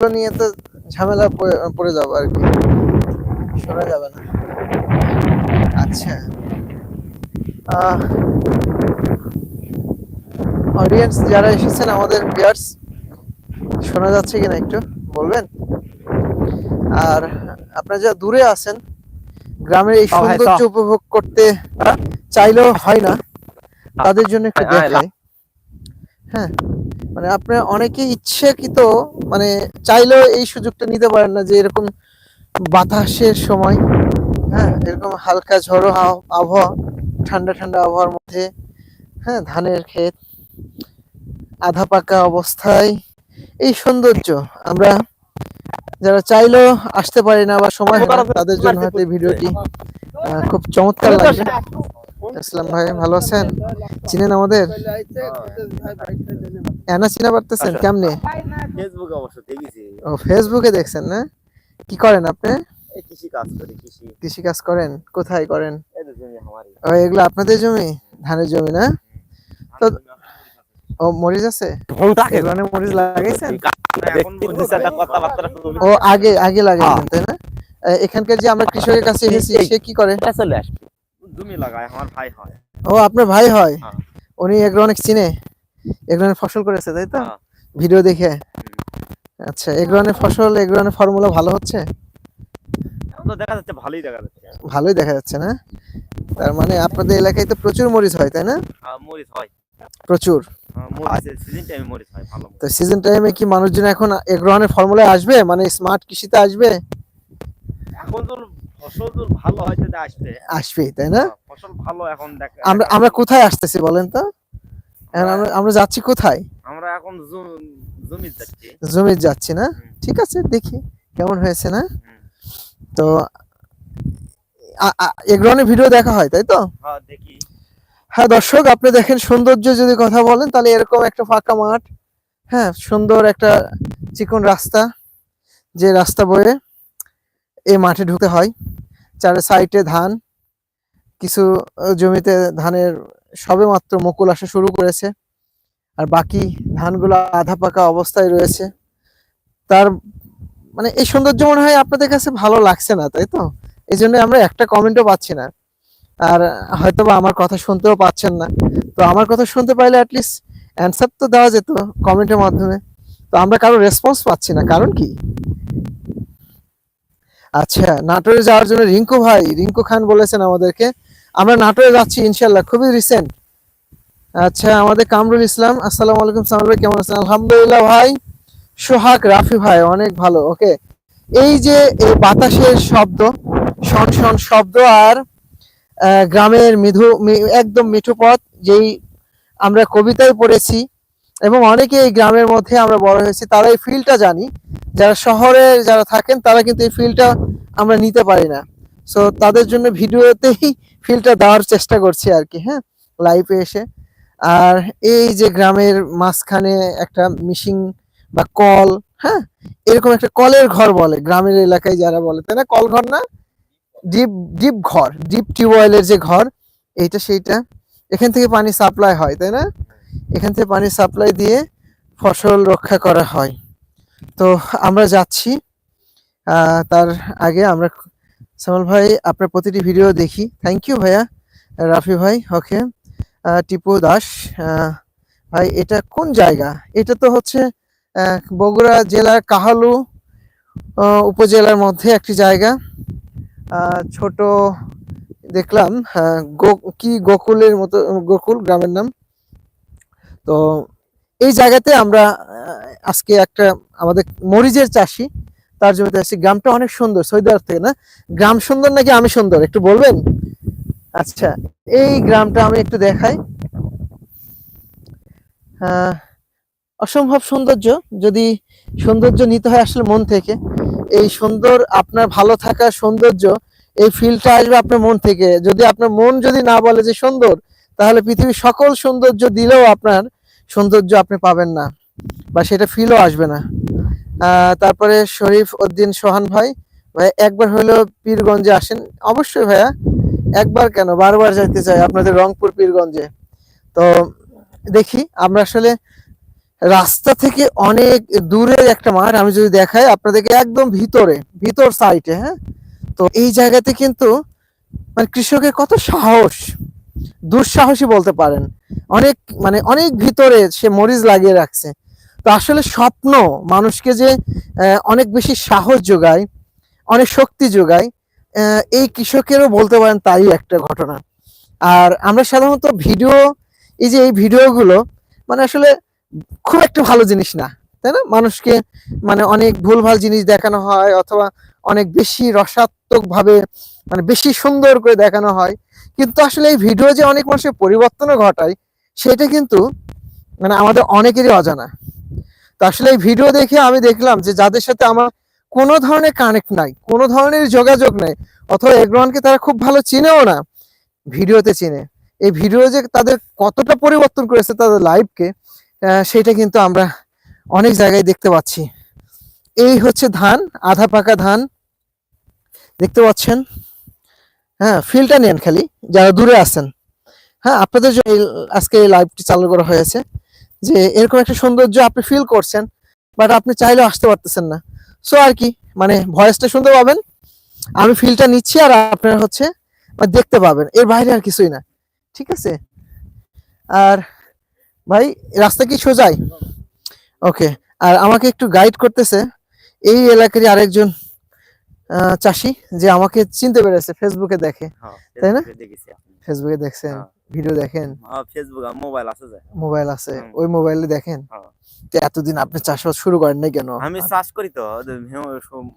এগুলো নিয়ে তো ঝামেলা পড়ে- যাব আর কি। শোনা যাবে না। আচ্ছা। অডিয়েন্স যারা এসেছেন আমাদের ভিউয়ার্স শোনা যাচ্ছে কিনা একটু? বলবেন? আর আপনারা যা দূরে আছেন গ্রামের এই সৌন্দর্য উপভোগ করতে চাইলেও হয় না। তাদের জন্য একটু হ্যাঁ, দেখাই। হ্যাঁ। মানে আপনার অনেকে ইচ্ছাকৃত মানে চাইলেও এই সুযোগটা নিতে পারেন না যে এরকম বাতাসের সময় হ্যাঁ এরকম হালকা ঝড়ো আবহাওয়া, ঠান্ডা ঠান্ডা আবহাওয়ার মধ্যে হ্যাঁ ধানের ক্ষেত, আধা পাকা অবস্থায়, এই সৌন্দর্য আমরা যারা চাইলেও আসতে পারি না বা সময় তাদের জন্য হয়তো ভিডিওটি খুব চমৎকার লাগবে। আসসালাম ভাই ভালো আছেন? চিনেন আমাদের? এনা চিনা পারতেছেন কেমনে? ফেসবুকে অবশ্য দেখেছি। ও ফেসবুকে দেখছেন না? কি করেন আপনি? কৃষি কাজ করি কৃষি। কৃষি কাজ করেন? কোথায় করেন? এই তো জমি আমারই। ও এগুলো আপনাদের জমি? ধানের জমি না? তো- ও মরিচ আছে? মরিচ লাগাইছেন? ও আগে আগে লাগাইছেন তাই না? এখানকার যে আমরা কৃষকের কাছে এসেছি সে কি করে? চলে আসবে। জমি লাগায় আমার ভাই হয়। ও আপনার ভাই হয়? হ্যাঁ। উনি এগুলো অনেক চিনে। এগুলো ফসল করেছে তাই তো? হ্যাঁ। ভিডিও দেখে। আচ্ছা এগুলোনের ফসল এগুলোনের ফর্মুলা ভালো হচ্ছে? তো দেখা যাচ্ছে ভালোই দেখা যাচ্ছে। ভালোই দেখা যাচ্ছে না? তার মানে আপনাদের এলাকায় তো প্রচুর মরিচ হয় তাই না? মরিচ হয়। প্রচুর। সিজন টাইমে ভালো তো সিজন টাইমে কি মানুষজন এখন এগ্রহণের ফর্মুলায় আসবে? মানে স্মার্ট কৃষিতে আসবে? এখন তো ফসল ভালো হয় আসবে। তাই না? ফসল ভালো এখন দেখ আমরা আমরা কোথায় আসতেছি বলেন তো? এখন আমরা আমরা যাচ্ছি কোথায়? আমরা এখন জমি যাচ্ছি। জমি যাচ্ছি না? ঠিক আছে দেখি কেমন হয়েছে না? তো এগ্রহণের ভিডিও দেখা হয় তাই তো? হ্যাঁ দেখি। হ্যাঁ দর্শক আপনি দেখেন সৌন্দর্য যদি কথা বলেন তাহলে এরকম একটা ফাঁকা মাঠ হ্যাঁ সুন্দর একটা চিকন রাস্তা যে রাস্তা বয়ে এই মাঠে ঢুকতে হয়। চার সাইডে ধান, কিছু জমিতে ধানের সবে মাত্র মুকুল আসা শুরু করেছে। আর বাকি ধানগুলো আধা পাকা অবস্থায় রয়েছে। তার মানে এই সৌন্দর্য মনে হয় আপনাদের কাছে ভালো লাগছে না, তাই তো? এই জন্য আমরা একটা কমেন্টও পাচ্ছি না। আর হয়তো বা আমার কথা শুনতেও পাচ্ছেন না। তো আমার কথা শুনতে পাইলে অ্যাটলিস্ট অ্যান্সার তো দেওয়া যেত কমেন্টের মাধ্যমে। তো আমরা কারও রেসপন্স পাচ্ছি না, কারণ কি? আচ্ছা নাটোরে যাওয়ার জন্য রিঙ্কু ভাই, রিঙ্কু খান বলেছেন আমাদেরকে। আমরা নাটোরে যাচ্ছি, ইনশাল্লাহ, খুবই রিসেন্ট। আচ্ছা আমাদের কামরুল ইসলাম, আসসালামু আলাইকুম সামর ভাই, কেমন আছেন? আলহামদুলিল্লাহ ভাই। সোহাগ, রাফি ভাই, অনেক ভালো, ওকে। এই যে, এই বাতাসের শব্দ, শন শন শব্দ আর গ্রামের মৃদু একদম মিঠু পথ, যেই আমরা কবিতায় পড়েছি এবং অনেকে এই গ্রামের মধ্যে আমরা বড় হয়েছি, তারা এই ফিলটা জানি। যারা শহরে যারা থাকেন, তারা কিন্তু এই ফিলটা আমরা নিতে পারি না। সো তাদের জন্য ভিডিওতেই ফিলটা দেওয়ার চেষ্টা করছি আর কি হ্যাঁ? লাইভে এসে। আর এই যে গ্রামের মাঝখানে একটা মিশিং বা কল হ্যাঁ? এরকম একটা কলের ঘর বলে, গ্রামের এলাকায় যারা বলে, তাই না? কল ঘর না? ডিপ ডিপ ঘর, ডিপ টিউবওয়েলের যে ঘর, এইটা সেইটা। এখান থেকে পানি সাপ্লাই হয়, তাই না? এখান থেকে পানি সাপ্লাই দিয়ে ফসল রক্ষা করা হয়। তো আমরা যাচ্ছি। তার আগে আমরা সামল ভাই, আপনার প্রতিটি ভিডিও দেখি। থ্যাংক ইউ ভাইয়া। রাফি ভাই, ওকে। টিপু দাস। ভাই, এটা কোন জায়গা? এটা তো হচ্ছে বগুড়া জেলার কাহালু উপজেলার মধ্যে একটি জায়গা। ছোট, দেখলাম কি গোকুলের মতো, গোকুল, গ্রামের নাম। তো এই জায়গাতে আমরা আজকে একটা আমাদের মরিচের চাষি, তার জমিতে আসছি গ্রামটা অনেক সুন্দর, সৈদার থেকে না? গ্রাম সুন্দর নাকি আমি সুন্দর? একটু বলবেন? আচ্ছা এই গ্রামটা আমি একটু দেখাই। অসম্ভব সৌন্দর্য, যদি সৌন্দর্য নিতে হয় আসলে মন থেকে। এই সুন্দর আপনার ভালো থাকা সৌন্দর্য, এই ফিলটা আসবে আপনার মন থেকে। যদি আপনার মন যদি না বলে যে সুন্দর, তাহলে পৃথিবীর সকল সৌন্দর্য দিলেও আপনার সৌন্দর্য আপনি পাবেন না বা সেটা ফিলও আসবে না। তারপরে শরীফ উদ্দিন সোহান ভাই ভাই, একবার হলেও পীরগঞ্জে আসেন। অবশ্যই ভাইয়া, একবার কেন? বারবার যাইতে চাই আপনাদের রংপুর, পীরগঞ্জে। তো দেখি, আমরা আসলে রাস্তা থেকে অনেক দূরের একটা মাঠ, আমি যদি দেখাই আপনাদেরকে একদম ভিতরে, ভিতর সাইডে হ্যাঁ? তো এই জায়গাতে কিন্তু মানে কৃষকের কত সাহস দুঃসাহসী বলতে পারেন। অনেক মানে অনেক ভিতরে সে মরিচ লাগিয়ে রাখছে। তো আসলে স্বপ্ন মানুষকে যে অনেক বেশি সাহস যোগায়, অনেক শক্তি যোগায় এই কৃষকেরও বলতে পারেন তাই একটা ঘটনা। আর আমরা সাধারণত ভিডিও, এই যে এই ভিডিওগুলো মানে আসলে খুব একটা ভালো জিনিস না, তাই না? মানুষকে মানে অনেক ভুলভাল জিনিস দেখানো হয়, অথবা অনেক বেশি রসাত্মক ভাবে মানে বেশি সুন্দর করে দেখানো হয়। কিন্তু আসলে এই ভিডিও যে অনেক মানুষের পরিবর্তনও ঘটায়, সেটা কিন্তু মানে আমাদের অনেকেরই অজানা। তো আসলে এই ভিডিও দেখে আমি দেখলাম যে যাদের সাথে আমার কোনো ধরনের কানেক্ট নাই, কোনো ধরনের যোগাযোগ নাই, অথবা এগ্রহণকে তারা খুব ভালো চিনেও না, ভিডিওতে চিনে। এই ভিডিও যে তাদের কতটা পরিবর্তন করেছে তাদের লাইফকে সেটা কিন্তু আমরা অনেক জায়গায় দেখতে পাচ্ছি। এই হচ্ছে ধান, আধা পাকা ধান। দেখতে পাচ্ছেন? হ্যাঁ ফিলটা নেন খালি, যারা দূরে আছেন। হ্যাঁ আপনাদের জন্য আজকে এই লাইভটি চালু করা হয়েছে যে এরকম একটা সৌন্দর্য আপনি ফিল করছেন বাট আপনি চাইলেও আসতে পারতেছেন না। সো আর কি মানে ভয়েসটা শুনতে পাবেন, আমি ফিলটা নিচ্ছি আর আপনারা হচ্ছে দেখতে পাবেন। এর বাইরে আর কিছুই না, ঠিক আছে? আর ভাই, রাস্তা কি সোজাই? ওকে আর আমাকে একটু গাইড করতেছে। এই এলাকারই আরেকজন চাষি যে আমাকে চিনতে পেরেছে ফেসবুকে দেখে। হ্যাঁ, তাই না? ফেসবুকে দেখেছি দেখছেন হ্যাঁ। ভিডিও দেখেন। ফেসবুক মোবাইল আছে মোবাইল আছে ওই মোবাইলে দেখেন। হ্যাঁ। তো এতদিন আপনি চাষবাস শুরু করেন নাই কেন? আমি চাষ করি তো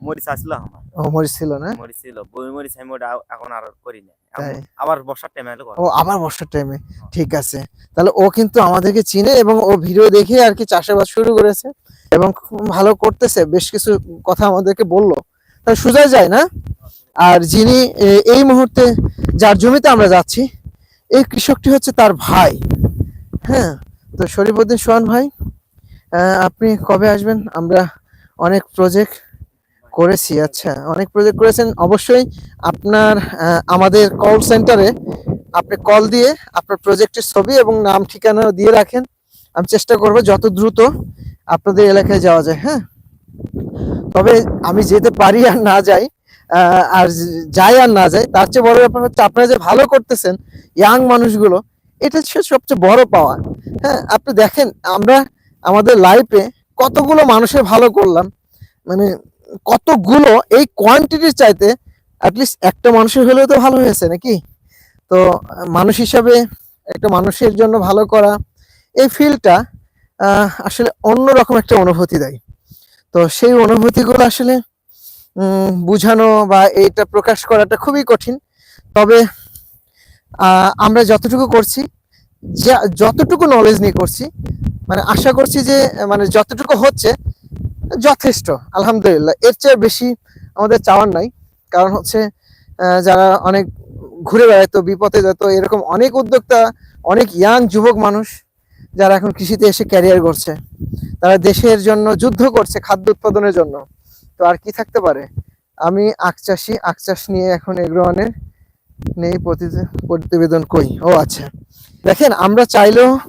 মরিচ আসছিল আমার। ও মরিচ ছিল না? মরিচ ছিল বই মরিচ আমি ওটা এখন আর করি না আবার বর্ষার টাইমে এলো ও আবার বর্ষার টাইমে ঠিক আছে। তাহলে ও কিন্তু আমাদেরকে চিনে এবং ও ভিডিও দেখে আর কি চাষাবাদ শুরু করেছে। এবং ভালো করতেছে, বেশ কিছু কথা আমাদেরকে বলল। তাহলে সোজা যায় না? আর যিনি এই মুহূর্তে যার জমিতে আমরা যাচ্ছি, এই কৃষকটি হচ্ছে তার ভাই। হ্যাঁ তো শরীফুদ্দিন সোহান ভাই আপনি কবে আসবেন? আমরা অনেক প্রজেক্ট করেছি আচ্ছা অনেক প্রজেক্ট করেছেন। অবশ্যই আপনার আমাদের কল সেন্টারে আপনি কল দিয়ে আপনার প্রজেক্টের ছবি এবং নাম ঠিকানা দিয়ে রাখেন। আমি চেষ্টা করব যত দ্রুত আপনাদের এলাকায় যাওয়া যায় হ্যাঁ? তবে আমি যেতে পারি আর না যাই আর যাই আর না যাই, তার চেয়ে বড় ব্যাপার হচ্ছে আপনারা যে ভালো করতেছেন ইয়াং মানুষগুলো, এটা হচ্ছে সবচেয়ে বড় পাওয়া হ্যাঁ? আপনি দেখেন, আমরা আমাদের লাইফে কতগুলো মানুষের ভালো করলাম মানে কতগুলো এই কোয়ান্টিটির চাইতে অ্যাটলিস্ট একটা মানুষের হলেও তো ভালো হয়েছে নাকি? তো মানুষ হিসাবে একটা মানুষের জন্য ভালো করা, এই ফিলটা আসলে অন্যরকম একটা অনুভূতি দেয়। তো সেই অনুভূতিগুলো আসলে বুঝানো বা এটা প্রকাশ করাটা খুবই কঠিন। তবে আমরা যতটুকু করছি যতটুকু নলেজ নিয়ে করছি মানে আশা করছি যে মানে যতটুকু হচ্ছে, যথেষ্ট, আলহামদুলিল্লাহ। এর চেয়ে বেশি আমাদের চাওয়ার নাই। কারণ হচ্ছে যারা অনেক ঘুরে বেড়াইতো বিপদে যেত এরকম অনেক উদ্যোক্তা, অনেক ইয়াং যুবক মানুষ যারা এখন কৃষিতে এসে ক্যারিয়ার করছে তারা দেশের জন্য যুদ্ধ করছে খাদ্য উৎপাদনের জন্য। তো আর কি থাকতে পারে? আমি আখ চাষি, আখ চাষ নিয়ে এখন এগ্রোয়ানের নেই প্রতি- প্রতিবেদন কই? ও আচ্ছা। দেখেন, আমরা চাইলেও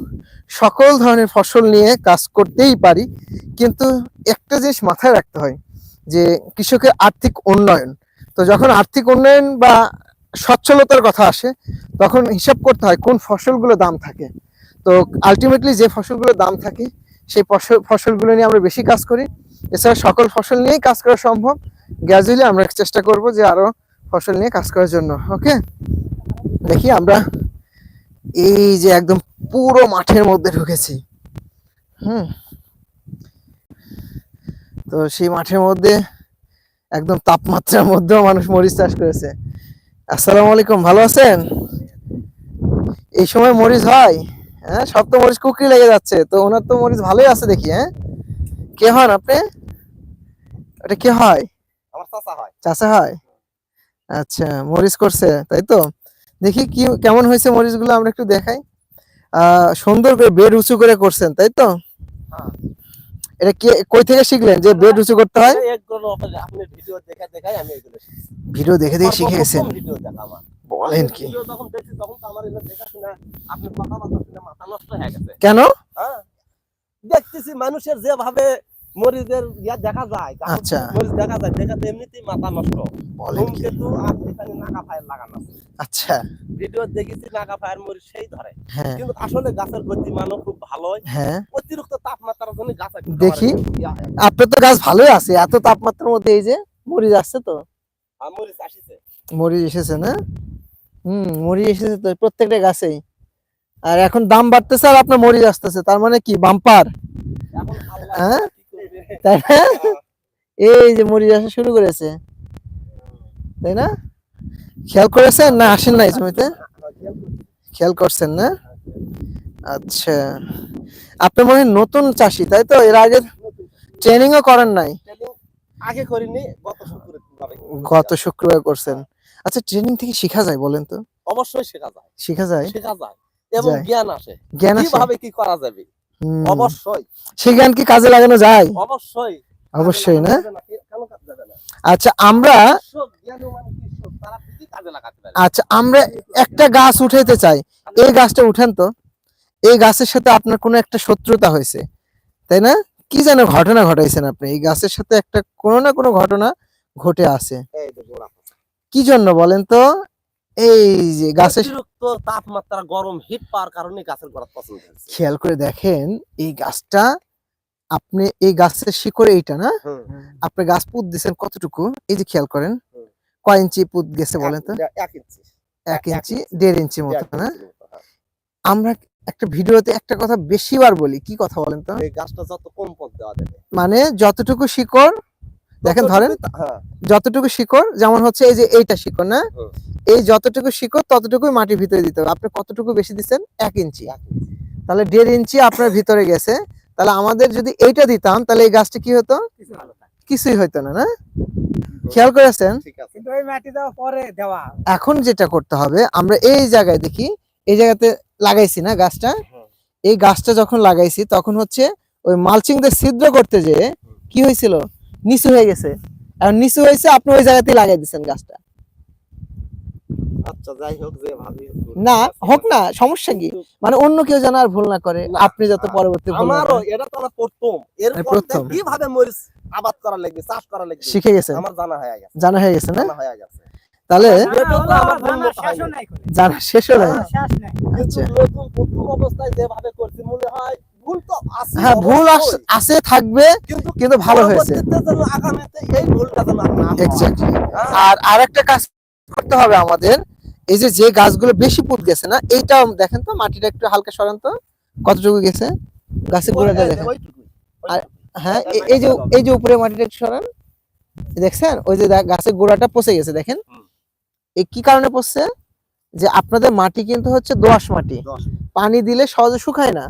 সকল ধরনের ফসল নিয়ে কাজ করতেই পারি, কিন্তু একটা জিনিস মাথায় রাখতে হয়, যে কৃষকের আর্থিক উন্নয়ন। তো যখন আর্থিক উন্নয়ন বা সচ্ছলতার কথা আসে, তখন হিসাব করতে হয় কোন ফসলগুলো দাম থাকে। তো আলটিমেটলি যে ফসলগুলোর দাম থাকে, সেই ফসল, ফসলগুলো নিয়ে আমরা বেশি কাজ করি। এছাড়া সকল ফসল নিয়েই কাজ করা সম্ভব। গ্র্যাজুয়ালি আমরা চেষ্টা করব যে আরও ফসল নিয়ে কাজ করার জন্য, ওকে? দেখি আমরা এই যে একদম পুরো মাঠের মধ্যে ঢুকেছি। হুম। তো সেই মাঠের মধ্যে একদম তাপমাত্রার মধ্যেও মানুষ মরিচ চাষ করেছে। আসসালামু আলাইকুম, ভালো আছেন? এই সময় মরিচ হয়? হ্যাঁ সব তো মরিচ কুকরি লেগে যাচ্ছে। তো ওনার তো মরিচ ভালোই আছে দেখি হ্যাঁ? কে হন আপনি? এটা কে হয়? আমার চাচা হয়। চাষা হয়? আচ্ছা মরিচ করছে তাই তো? দেখি কি কেমন হয়েছে মরিচগুলো আমরা একটু দেখাই। আহ সুন্দর করে বেড উঁচু করে করছেন তাই তো? হ্যাঁ। এটা কে কই থেকে শিখলেন যে বেড উঁচু করতে হয়? ভিডিও দেখে দেখে দেখে শিখে গেছেন ভিডিও বলেন কি? হয়ে কেন? হ্যাঁ? দেখতেছি মানুষের যেভাবে মরিচের ইয়া দেখা যায় গাছের আচ্ছা। মরিচ দেখা যায় দেখাতে এমনিতেই মাথা নষ্ট। বলেন কি? ধূমকেতু আর এখানে নাগা ফায়ার লাগানো আচ্ছা। ভিডিও দেখেছি নাগা ফায়ার মরিচ সেই ধরে। হ্যাঁ। কিন্তু আসলে গাছের গতিমানও খুব ভালো। হ্যাঁ। অতিরিক্ত তাপমাত্রার জন্য গাছ দেখি। আপনার তো গাছ ভালোই আছে এত তাপমাত্রার মধ্যে এই যে মরিচ আসছে তো? আর মরিচ আসিছে। মরিচ এসেছে না? হুম মরিচ এসেছে তো প্রত্যেকটা গাছেই। আর এখন দাম বাড়তেছে আর আপনার মরিচ আসতেছে তার মানে কি? বাম্পার। হ্যাঁ? তাই না? এই যে মরিচ আসা শুরু করেছে। তাই না? খেয়াল করেছেন না আসেন নাই জমিতে? খেয়াল করছেন না? আচ্ছা। আপনি মনে হয় নতুন চাষি তাই তো? এর আগে ট্রেনিং ও করেন নাই? আগে করিনি গত শুক্রবার করছেন। আচ্ছা ট্রেনিং থেকে শেখা যায় বলেন তো? অবশ্যই শেখা যায়। শেখা যায়? শেখা যায়। এবং জ্ঞান আসে। জ্ঞান কীভাবে কি করা যাবে? অবশ্যই। সেই জ্ঞান কি কাজে লাগানো যায়? অবশ্যই। অবশ্যই না? আচ্ছা আমরা আচ্ছা আমরা একটা গাছ উঠাইতে চাই। এই গাছটা উঠেন তো। এই গাছের সাথে আপনার কোনো একটা শত্রুতা হয়েছে তাই না? কি যেন ঘটনা ঘটাইছেন আপনি। এই গাছের সাথে একটা কোনো না কোনো ঘটনা ঘটে আছে। কি জন্য বলেন তো? এই যে গাছের তাপমাত্রা গরম হিট পাওয়ার কারণে গাছের গোড়া পছন্দ খেয়াল করে দেখেন এই গাছটা আপনি এই গাছের শিকড়ে এইটা না? আপনি গাছ পুত দিচ্ছেন কতটুকু? এই যে খেয়াল করেন। কয় ইঞ্চি পুত গেছে বলেন তো? এক- ইঞ্চি। এক। দেড় ইঞ্চি মতো না? হ্যাঁ। আমরা একটা ভিডিওতে একটা কথা বেশিবার বলি কি কথা বলেন তো? গাছটা যত কম পথ দেওয়া যাবে। মানে যতটুকু শিকড় দেখেন ধরেন হ্যাঁ। যতটুকু শিকড় যেমন হচ্ছে এই যে এইটা শিকড় না? এই যতটুকু শিকড় ততটুকুই মাটির ভিতরে দিতে হবে। আপনি কতটুকু বেশি দিচ্ছেন? এক ইঞ্চি। তাহলে দেড় ইঞ্চি আপনার ভিতরে গেছে। তাহলে আমাদের যদি এইটা দিতাম তাহলে এই গাছটা কি হতো? কিছুই হতো না। না খেয়াল করেছেন? ঠিক আছে। কিন্তু ওই মাটি দেওয়া পরে এখন যেটা করতে হবে আমরা এই জায়গায় দেখি এই জায়গাতে লাগাইছি না গাছটা? এই গাছটা যখন লাগাইছি তখন হচ্ছে ওই মালচিং দিয়ে ছিদ্র করতে যে কি হয়েছিল নিচু হয়ে গেছে। আর নিচু হয়েছে আপনি ওই জায়গাতেই লাগাই দিচ্ছেন গাছটা। আচ্ছা যাই হোক যে ভাবি না হোক না সমস্যা কি? মানে অন্য কেউ যেন আর ভুল না করে আপনি যত পরবর্তী ভুল না আমারও করেন। এটা তো প্রথম। এরপর প্রথম। কীভাবে মরিচ আবাদ করা লাগবে চাষ করা লাগবে। শিখে গেছেন আমার জানা হয়ে গেছে। জানা হয়ে গেছে না? জানা হয়ে গেছে। তাহলে জানা শেষ হলো। আচ্ছা। নতুন প্রথম অবস্থায় যেভাবে করছি মনে হয় ভুল তো আছে হ্যাঁ ভুল। আছে থাকবে কিন্তু ভালো হয়েছে। আগামীতে এই ভুলটা যেন আর না এক্স্যাক্টলি হ্যাঁ। আর আরেকটা কাজ করতে হবে আমাদের এই যে যে গাছগুলো বেশি পুত গেছে না এইটাও দেখেন তো মাটিটা একটু হালকা সরান তো কতটুকু গেছে? গাছের গোড়াটা দেখেন। আর- হ্যাঁ এ- এই যে এই যে উপরে মাটিটা একটু সরান দেখছেন? ওই যে গাছের গোড়াটা পচে গেছে দেখেন। এই কি কারণে পচছে? যে আপনাদের মাটি কিন্তু হচ্ছে দোআঁশ মাটি। পানি দিলে সহজে শুকায় না।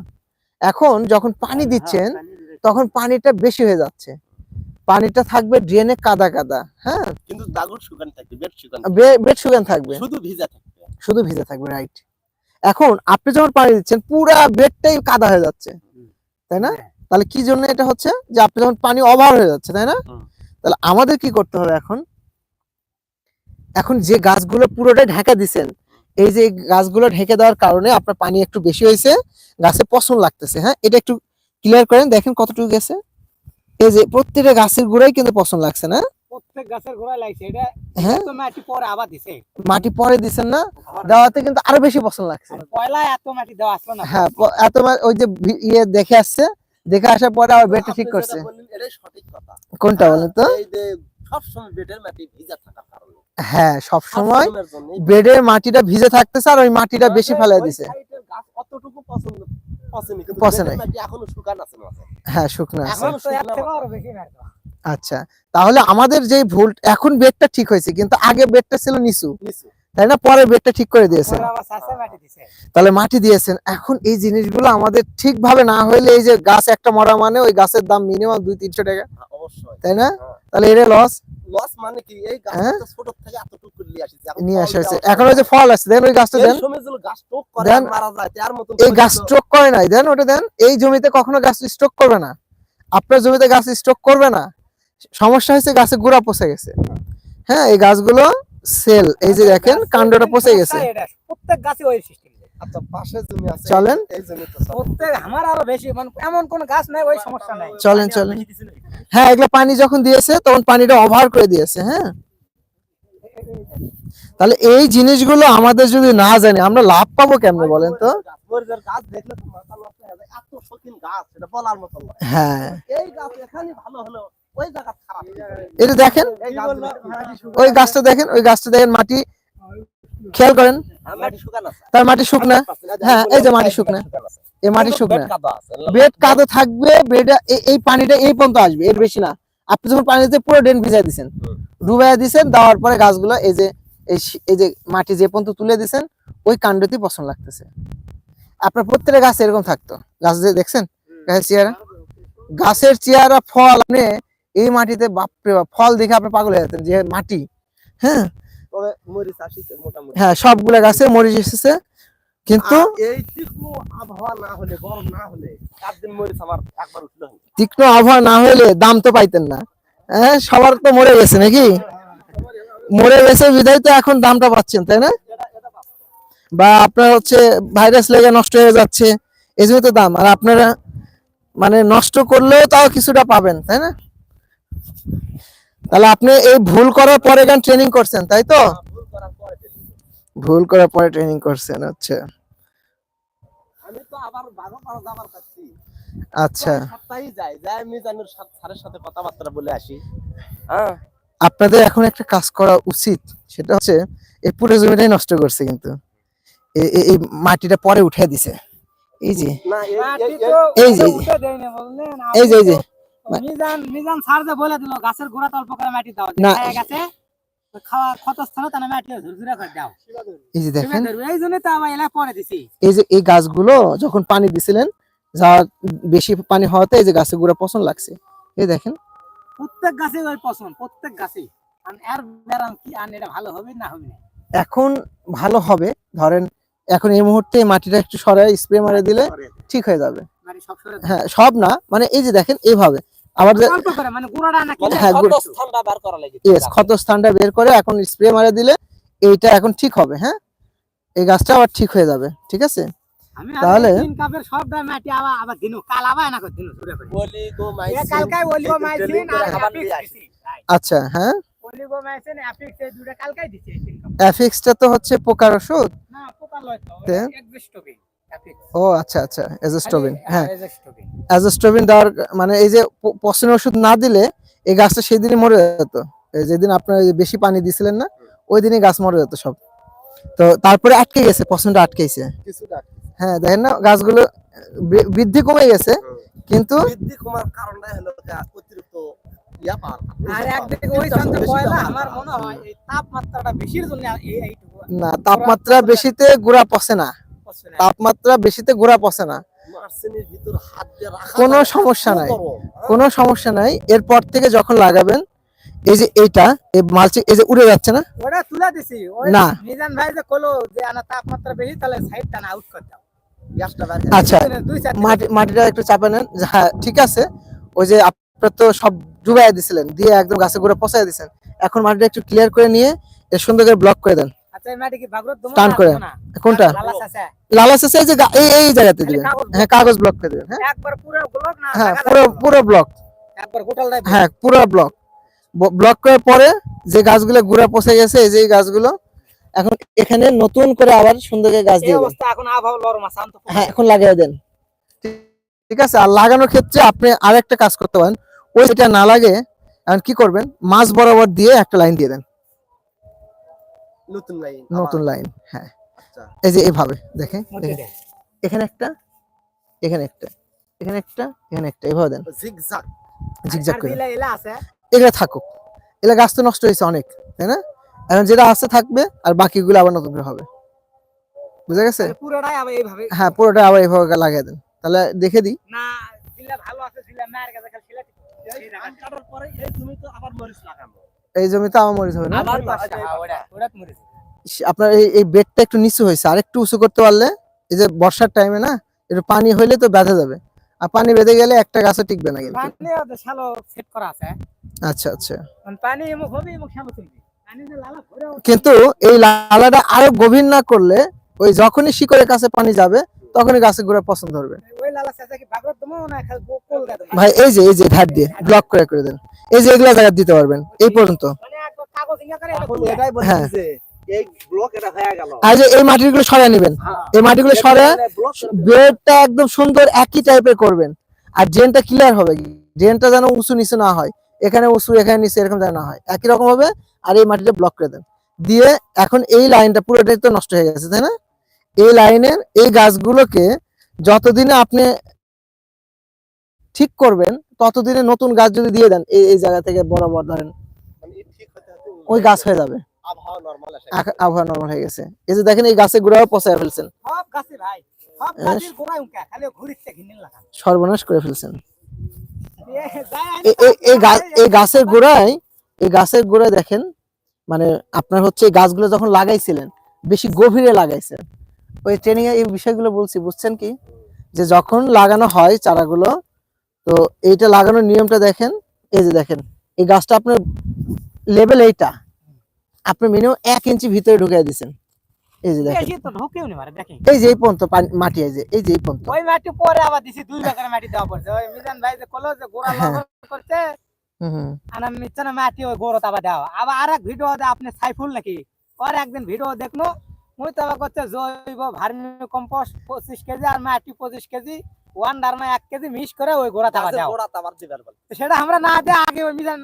এখন যখন পানি দিচ্ছেন তখন পানিটা বেশি হয়ে যাচ্ছে। পানিটা থাকবে ড্রেনে কাদা কাদা হ্যাঁ? কিন্তু দাগুর শুকান থাকবে বেড শুকান থাকবে। বেড শুকান থাকবে। শুধু ভিজা থাকবে। শুধু ভিজে থাকবে রাইট এখন আপনি যখন পানি দিচ্ছেন পুরা বেডটাই কাদা হয়ে যাচ্ছে। তাই না? তাহলে কি জন্য এটা হচ্ছে? যে আপনি যখন পানি অভাব হয়ে যাচ্ছে তাই না? তাহলে আমাদের কি করতে হবে এখন? এখন যে গাছগুলো পুরোটাই ঢাকা দিছেন এই যে গাছগুলো ঢেকে দেওয়ার কারণে আপনার পানি একটু বেশি হয়েছে গাছে পছন্দ লাগতেছে হ্যাঁ? এটা একটু ক্লিয়ার করেন দেখেন কতটুকু গেছে। এই যে প্রত্যেকটা গাছের গুড়াই কিন্তু পছন্দ লাগছে না। প্রত্যেক গাছের গোড়ায় লাগছে এটা হ্যাঁ? মাটি পরে আবার দিছে। মাটি পরে দিছেন না দেওয়াতে কিন্তু আরও বেশি পছন্দ লাগছে। পয়লা এত মাটি দেওয়া আসলো না। হ্যাঁ এত ওই যে ইয়ে দেখে আসছে দেখে আসার পরে আবার ঠিক করছে যেটা বললেন, এটাই সঠিক কথা। কোনটা বলেন তো? এই যে সবসময় মাটি ভিজা থাকার কারণে। হ্যাঁ সব সময় বেডের মাটিটা ভিজে থাকতেছে আর ওই মাটিটা বেশি ফেলে দিছে অতটুকু পছন্দ পছন্দ কিন্তু পচে বেডের নাই। মাটি এখনও শুকান আছে মাঝে। হ্যাঁ শুকনো। আচ্ছা তাহলে আমাদের যে ভুল এখন বেডটা ঠিক হয়েছে কিন্তু আগে বেডটা ছিল নিচু নিচু। তাই না? পরে বেডটা ঠিক করে দিয়েছেন। তাহলে মাটি দিয়েছেন। এখন এই জিনিসগুলো আমাদের ঠিকভাবে না হইলে এই যে গাছ একটা মরা মানে ওই গাছের দাম মিনিমাম দুই তিনশো টাকা। হ্যাঁ, অবশ্যই। তাই না? হ্যাঁ। তাহলে এটা লস লস মানে কি? এই হ্যাঁ? গাছটা ছোট থেকে এতটুকু নিয়ে আসিছে এখন ফল আসা হয়েছে। দেওয়া এখন ওই যে ফল আছে দেন ওই গাছটা এই দেন। গাছ টোক করে দেন। আর মারা যায় তার মতন এই গাছ স্ট্রোক করে নাই দেন ওটা দেন। এই জমিতে কখনো গাছ স্ট্রোক করবে না। আপনার জমিতে গাছ স্ট্রোক করবে না। সমস্যা হয়েছে গাছে গোড়া পচে গেছে। হ্যাঁ এই গাছগুলো সেল এই যে দেখেন কাণ্ডটা পচে গেছে। প্রত্যেক গাছে ওই সিস্টেম। আচ্ছা পাশে জমি আছে চলেন। এই জমিতে প্রত্যেক আমার আরও বেশি মানে এমন কোন গাছ নাই ওই সমস্যা নাই। চলেন চলেন। হ্যাঁ এগুলো পানি যখন দিয়েছে তখন পানিটা ওভার করে দিয়েছে হ্যাঁ। তাহলে এই জিনিসগুলো আমাদের যদি না জানি আমরা লাভ পাবো কেমনে বলেন তো? গাছ দেখলে তো মাথা নষ্ট হয়ে যায়। এত শৌখিন গাছ এটা বলার মতো নয়। হ্যাঁ। এই গাছ এখানে ভালো হলো এটা দেখেন ওই গাছটা দেখেন ওই গাছটা দেখেন মাটি খেয়াল করেন। মাটি শুকানো আছে। তার মাটি শুকনা। হ্যাঁ, এই যে মাটি শুকনা। এই মাটি শুকনা। বেড কাদো থাকবে বেড এই পানিটা এই পর্যন্ত আসবে এর বেশি না। আপনি যখন পানিতে পুরো ড্রেন ভিজাই দিছেন। ডুবাই দিছেন দেওয়ার পরে গাছগুলো এই যে এই এই যে মাটি যে পর্যন্ত তুলে দিছেন ওই কাণ্ডতেই পছন্দ লাগতেছে। আপনার প্রত্যেকটা গাছ এরকম থাকতো। গাছ যে দেখছেন? গাছের চেয়ারা গাছের চেয়ারা ফল আপনি এই মাটিতে বাপরে বাপ ফল দেখে আপনি পাগল হয়ে যেতেন যে মাটি। হ্যাঁ? হ্যাঁ সবগুলা গাছে মরিচ এসেছে। কিন্তু এই তীক্ষ্ণ আবহাওয়া না হলে গরম না হলে মরিচ আমার একবার তীক্ষ্ণ আবহাওয়া না হলে দাম তো পাইতেন না। হ্যাঁ সবার তো মরে গেছে নাকি? মরে গেছে বিধায় তো এখন দামটা পাচ্ছেন তাই না? বা আপনার হচ্ছে ভাইরাস লেগে নষ্ট হয়ে যাচ্ছে এই জন্য তো দাম। আর আপনারা মানে নষ্ট করলেও তাও কিছুটা পাবেন তাই না? তাহলে আপনি এই ভুল করার পরে গান ট্রেনিং করছেন তাই তো? ভুল করার পরে ভুল করার পরে ট্রেনিং করছেন আচ্ছা। আমি তো আবার বাঘও পাড়া যাবার চাচ্ছি আচ্ছা। সপ্তাহে যাই যাই মিজানুর সাথে স্যারের সাথে কথাবার্তা বলে আসি। হ্যাঁ। আপনাদের এখন একটা কাজ করা উচিত সেটা হচ্ছে এই পুরো জমিটাই নষ্ট করছে কিন্তু। এই মাটিটা পরে উঠে দিছে। এই যে। এই যে, এই যে। মিজান মিজান স্যার যে বলে দিল গাছের গোড়া অল্প করে মাটি দাও। না। গেছে খাওয়া ক্ষত স্থানে তাহলে মাটি ঝুরঝুরা করে দাও। এই যে দেখেন। এই জন্য তো আমার এলাকা পরে দিছি। এই যে এই গাছগুলো যখন পানি দিছিলেন যা বেশি পানি হওয়াতে এই যে গাছের গুঁড়া পছন্দ লাগছে। এই দেখেন। প্রত্যেক গাছে ওই পছন্দ প্রত্যেক গাছে আর এর বেরাম কি আর এটা ভালো হবে না হবে না? এখন ভালো হবে। ধরেন এখন এই মুহূর্তে মাটিটা একটু সরাই স্প্রে মারে দিলে ঠিক হয়ে যাবে। হ্যাঁ সব না। মানে এই যে দেখেন এইভাবে। মানে হ্যাঁ, ক্ষত গুড়- স্থানটা বার করা এখন স্প্রে মারে দিলে এইটা এখন ঠিক হবে হ্যাঁ? এই গাছটা আবার ঠিক হয়ে যাবে ঠিক আছে? তাহলে- আচ্ছা হ্যাঁ? অ্যাফিক্সটা তো হচ্ছে পোকার ওষুধ? ও আচ্ছা আচ্ছা হ্যাঁ অ্যাজোস্টোবিন দেওয়ার মানে এই যে ওষুধ না দিলে এই গাছটা সেই দিনই মরে যেত। যেদিন আপনার বেশি পানি দিছিলেন না ওই দিনই গাছ মরে যেত সব। তো তারপরে আটকে গেছে আটকেছে। হ্যাঁ দেখেন না গাছগুলো বৃদ্ধি কমে গেছে কিন্তু বৃদ্ধি কমার কারণটাই হলো যে অতিরিক্ত ইয়া পার আর একদিকে ওই শান্ত পয়লা আমার মনে হয় এই তাপমাত্রাটা বেশির জন্য এইটুকু। না তাপমাত্রা বেশিতে গুড়া পচে না। তাপমাত্রা বেশিতে গুড়া পচে না। মার্সেনের ভিতর হাত দিয়ে রাখা কোনো সমস্যা নাই। হ্যাঁ? কোনো সমস্যা নাই। এরপর থেকে যখন লাগাবেন এই যে এইটা এই মালচি এই যে উড়ে যাচ্ছে না? ওটা তুলে দিছি। ওই না। মিজান ভাই যে কলো যে আনা তাপমাত্রা বেশি তাহলে সাইডটা না আউট করে দাও। আচ্ছা মাটি মাটিটা একটু চাপে নেন। যে হ্যাঁ ঠিক আছে। ওই যে আপনার তো সব ডুবাই দিছিলেন দিয়ে একদম গাছে গুঁড়ে পচাই দিছেন। এখন মাটিটা একটু ক্লিয়ার করে নিয়ে সুন্দর করে ব্লক করে দেন। টান করে। কোনটা? লালা শেষে যে এই এই জায়গাতে দিবেন। হ্যাঁ কাগজ ব্লক করে দিবেন হ্যাঁ। পুরো ব্লক হ্যাঁ পুরো পুরো ব্লক হ্যাঁ পুরো ব্লক ব্লক করার পরে যে গাছগুলো গুঁড়া পচে গেছে এই যে গাছগুলো এখন এখানে নতুন করে আবার সুন্দর করে গাছ দিয়ে অবস্থা এখন হ্যাঁ এখন লাগিয়ে দেন। ঠিক- ঠিক আছে আর লাগানোর ক্ষেত্রে আপনি আর একটা কাজ করতে পারেন। ওই যেটা না লাগে এখন কি করবেন? মাছ বরাবর দিয়ে একটা লাইন দিয়ে দেন। নতুন লাইন নতুন লাইন হ্যাঁ। আচ্ছা। এই যে এইভাবে দেখে দেখেন এখানে একটা এখানে একটা এখানে একটা এখানে একটা এইভাবে দেন। জিগজাগ করে। এগুলো থাকুক। এগুলো গাছ তো নষ্ট হয়েছে অনেক তাই না? এখন যেটা আছে থাকবে আর বাকিগুলো আবার নতুন করে হবে। বুঝা গেছে? পুরোটাই আবার এইভাবে হ্যাঁ পুরোটা আবার এইভাবে লাগিয়ে দেন। তাহলে দেখে দিই। না দিলে ভালো আছে দিলে মায়ের কাছে খালি ছেলে কাটার পরে এই জমি তো আবার মরিচ লাগানো এই জমিতে আমার মরিচ হবে না? আপনার এই এই বেডটা একটু নিচু হয়েছে আর একটু উঁচু করতে পারলে এই যে বর্ষার টাইমে না একটু পানি হইলে তো বেঁধে যাবে। আর পানি বেঁধে গেলে একটা গাছও টিকবে না কিন্তু। পানি ওদের শালো সেট করা আছে। আচ্ছা আচ্ছা। কারণ পানি এমুক হবে এমুক শালো চলবে পানি যে লালা ভরে কিন্তু এই লালাটা আরও গভীর না করলে ওই যখনই শিকড়ের কাছে পানি যাবে তখনই গাছের গোড়া পছন্দ ধরবে ওই লালা চাচা কি বাগর দেবো না খালি কলকা দেবো ভাই এই যে এই যে ধার দিয়ে ব্লক করে করে দেন। এই যে এগুলা জায়গা দিতে পারবেন এই পর্যন্ত। মানে ইয়া হ্যাঁ। বলতেছে এই ব্লক এটা হয়ে গেল। আর যে এই মাটিগুলো সরাই নেবেন এই মাটিগুলো সরে ব্লক একদম সুন্দর একই টাইপের করবেন। আর ড্রেনটা ক্লিয়ার হবে ড্রেনটা যেন উঁচু নিচু না হয়। এখানে উঁচু এখানে নিচু এরকম যেন না হয়। একই রকম হবে আর এই মাটিটা ব্লক করে দেন। দিয়ে এখন এই লাইনটা পুরোটাই তো নষ্ট হয়ে গেছে তাই না? এই লাইনের এই গাছগুলোকে যতদিনে আপনি ঠিক করবেন ততদিনে নতুন গাছ যদি দিয়ে দেন এই এই জায়গা থেকে বরাবর ধরেন ওই গাছ হয়ে যাবে। আবহাওয়া নরমাল হয়ে গেছে। এই যে দেখেন এই গাছের গোড়াও পচায় ফেলছেন। গাছে সর্বনাশ করে ফেলছেন। এই গাছ এই গাছের গোড়ায় এই গাছের গোড়ায় দেখেন মানে আপনার হচ্ছে এই গাছগুলো যখন লাগাইছিলেন বেশি গভীরে লাগাইছেন। ওই ট্রেনিং এই বিষয়গুলো বলছি বুঝছেন কি? যে যখন লাগানো হয় চারাগুলো তো এইটা লাগানোর নিয়মটা দেখেন এই যে দেখেন এই গাছটা আপনার লেভেল এইটা আপনি মিনিমাম এক ইঞ্চি ভিতরে ঢুকিয়ে দিচ্ছেন এই যে দেখেন। বেশি তো ঢুকেও নি মারে দেখেন। এই যে এই পর্যন্ত মাটি এই যে এই যে এই পর্যন্ত। ওই মাটি পরে আবার দিছি দুই লাখের মাটি দেওয়া পড়ছে। ওই মিজান ভাই যে কলো যে গোড়া হ্যাঁ। লগন করছে হুম হুম। আর মাটি ওই গোড়া আবার দেওয়া। আবার আরেক ভিডিও আপনি সাইফুল নাকি? আর একদিন ভিডিও দেখল মুই করছে জৈব ভার্মি কম্পোস্ট পঁচিশ কেজি আর মাটি পঁচিশ কেজি ওয়ান ডারমা এক কেজি মিক্স করে ওই গোড়া আবার গাছের গোড়া তাবার দিবার বল। সেটা আমরা না দিয়ে আগে ওই মিজান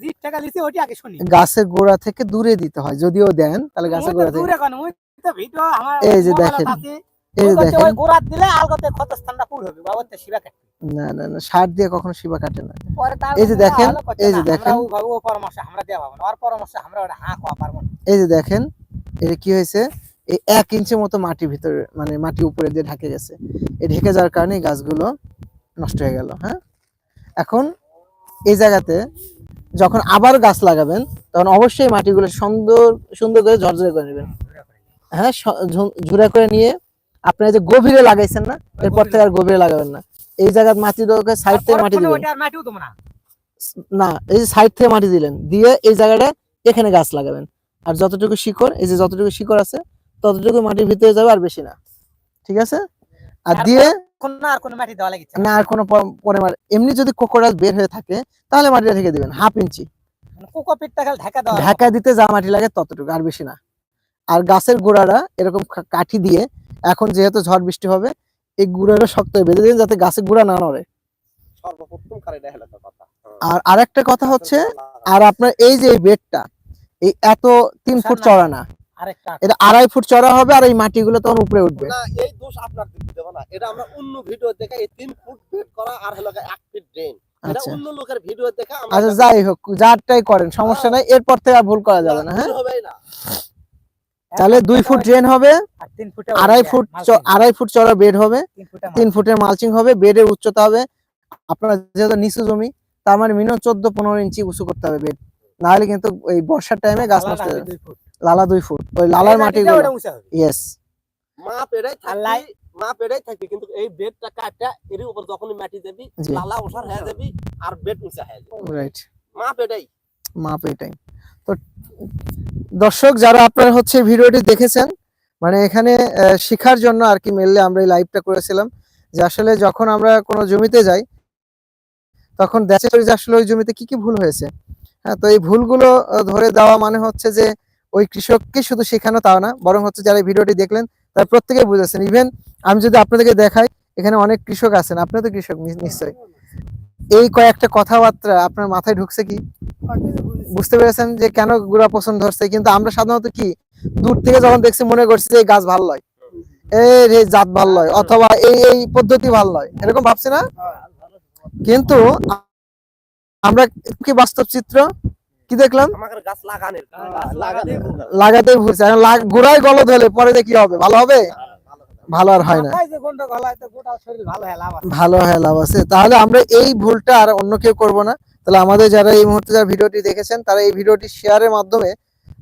জিট টাকা লিছি ওটি আগে শুনি। গাছের গোড়া থেকে দূরে দিতে হয় যদিও দেন তাহলে গাছের গোড়া থেকে দূরে কোন মুই তো ভিডিও আমার এই যে দেখেন, এই যে দেখেন ওই গোড়া দিলে আলগতে ক্ষতস্থানটা পুর হবে বাবুতে শিবা কাটবে। না না না সার দিয়ে কখনো শিবা কাটে না। এই যে দেখেন, এই যে দেখেন। আমরা ও পরামর্শ আমরা দেওয়া পাবো না ওর পরামর্শ আমরা ওটা হাঁ খাওয়া পারব না। এই যে দেখেন এটা কি হয়েছে? এই এক ইঞ্চি মতো মাটি ভিতরে মানে মাটি উপরে দিয়ে ঢাকে গেছে। এই ঢেকে যাওয়ার কারণে গাছগুলো নষ্ট হয়ে গেল হ্যাঁ? এখন এই জায়গাতে যখন আবার গাছ লাগাবেন তখন অবশ্যই মাটিগুলো সুন্দর সুন্দর করে ঝরঝরে করে নেবেন। হ্যাঁ স- ঝু- ঝুরা করে নিয়ে আপনারা যে গভীরে লাগাইছেন না এরপর থেকে আর গভীরে লাগাবেন না। এই জায়গার মাটি দরকার সাইড থেকে মাটি দিবেন না। না এই যে সাইড থেকে মাটি দিলেন দিয়ে এই জায়গাটা এখানে গাছ লাগাবেন। আর যতটুকু শিকড় এই যে যতটুকু শিকড় আছে ততটুকু মাটির ভিতরে যাবে আর বেশি না। ঠিক আছে? আর দিয়ে না আর কোনো মাটি দেওয়া লাগিচ্ছে না আর কোনো পরে এমনি যদি কোকোরাস বের হয়ে থাকে তাহলে মাটিটা থেকে দিবেন হাফ ইঞ্চি। কোকো খালি ঢাকা ঢাকা দিতে যা মাটি লাগে ততটুকু আর বেশি না। আর গাছের গোড়াটা এরকম কাঠি দিয়ে এখন যেহেতু ঝড় বৃষ্টি হবে এই গুঁড়াটা শক্ত হয়ে বেঁধে দিন যাতে গাছের গুঁড়া না নড়ে। সর্বপ্রথম কথা। আর আরেকটা কথা হচ্ছে আর আপনার এই যে এই বেডটা এই এত তিন ফুট চড়া না। আরেকটা এটা আড়াই ফুট চড়া হবে আর এই মাটিগুলো তখন উপরে উঠবে। না এই দোষ আপনার দিতে না। এটা আমরা অন্য ভিডিও দেখে এই তিন ফুট বেড করা আর হলো এক ফিট ড্রেন আচ্ছা। অন্য লোকের ভিডিও দেখে আমরা আচ্ছা যাই হোক যারটাই করেন সমস্যা নাই। এরপর থেকে আর ভুল করা যাবে না হ্যাঁ? তাহলে দুই ফুট ড্রেন হবে আড়াই ফুট আড়াই ফুট চড়া বেড হবে তিন তিন ফুটের মালচিং হবে বেডের উচ্চতা হবে। আপনার যেহেতু নিচু জমি তার মানে মিনিমাম চোদ্দ পনেরো ইঞ্চি উঁচু করতে হবে বেড। নাহলে কিন্তু এই বর্ষার টাইমে গাছ নষ্ট হয়ে লালা দুই ফুট। ওই লালার মাটিগুলো ইয়েস মাপ এটাই আর লাই- থাকবি মাপ এটাই থাকবি কিন্তু এই বেডটা কাটা এর উপর যখনই মাটি দেবি লালা ওঠার হয়ে যাবি আর বেড উঁচা হয়ে যাবে। রাইট মাপ এটাই মাপ এটাই তো দর্শক যারা আপনারা হচ্ছে ভিডিওটি দেখেছেন মানে এখানে আহ, শেখার জন্য আর কি মেনলি আমরা এই লাইভটা করেছিলাম যে আসলে যখন আমরা কোনো জমিতে যাই তখন দেখা যায় যে আসলে ওই জমিতে কি কি ভুল হয়েছে। হ্যাঁ তো এই ভুলগুলো ধরে দেওয়া মানে হচ্ছে যে ওই কৃষককে শুধু শেখানো তাও না, বরং হচ্ছে যারা ভিডিওটি দেখলেন, তারা প্রত্যেকেই বুঝেছেন। ইভেন আমি যদি আপনাদেরকে দেখাই, এখানে অনেক কৃষক আছেন, আপনিও তো কৃষক নি- নিশ্চয়ই। এই কয়েকটা কথাবার্তা আপনার মাথায় ঢুকছে কি? বুঝতে পেরেছেন যে কেন গুড়া পছন্দ ধরছে কিন্তু আমরা সাধারণত কি, দূর থেকে যখন দেখছি, মনে করছি যে গাছ ভালো লয় এই জাত ভালো লয় অথবা এই এই পদ্ধতি ভালো লয় এরকম ভাবছি না? কিন্তু আমরা কি বাস্তব চিত্র? কি দেখলাম? আমাদের গাছ লাগানের। লাগাতে ভুলছে লাগ- গোড়ায় গলদ হলে পরে কি হবে। ভালো হবে? ভালো আর হয় না। মাথায় যে গন্ডগোল গলায় তো গোটা শরীর ভালো হয় লাভ আছে। ভালো হ্যাঁ লাভ আছে। তাহলে আমরা এই ভুলটা আর অন্য কেউ করব না। তাহলে আমাদের যারা এই মুহূর্তে যারা ভিডিওটি দেখেছেন তারা এই ভিডিওটি শেয়ারের মাধ্যমে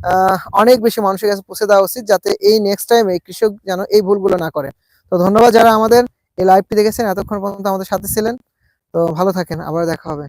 আহ, অনেক বেশি মানুষের কাছে পৌঁছে দেওয়া উচিত যাতে এই নেক্সট টাইমে কৃষক যেন এই ভুলগুলো না করে। তো ধন্যবাদ যারা আমাদের এই লাইভটি দেখেছেন এতক্ষণ পর্যন্ত আমাদের সাথে ছিলেন। তো ভালো থাকেন আবার দেখা হবে।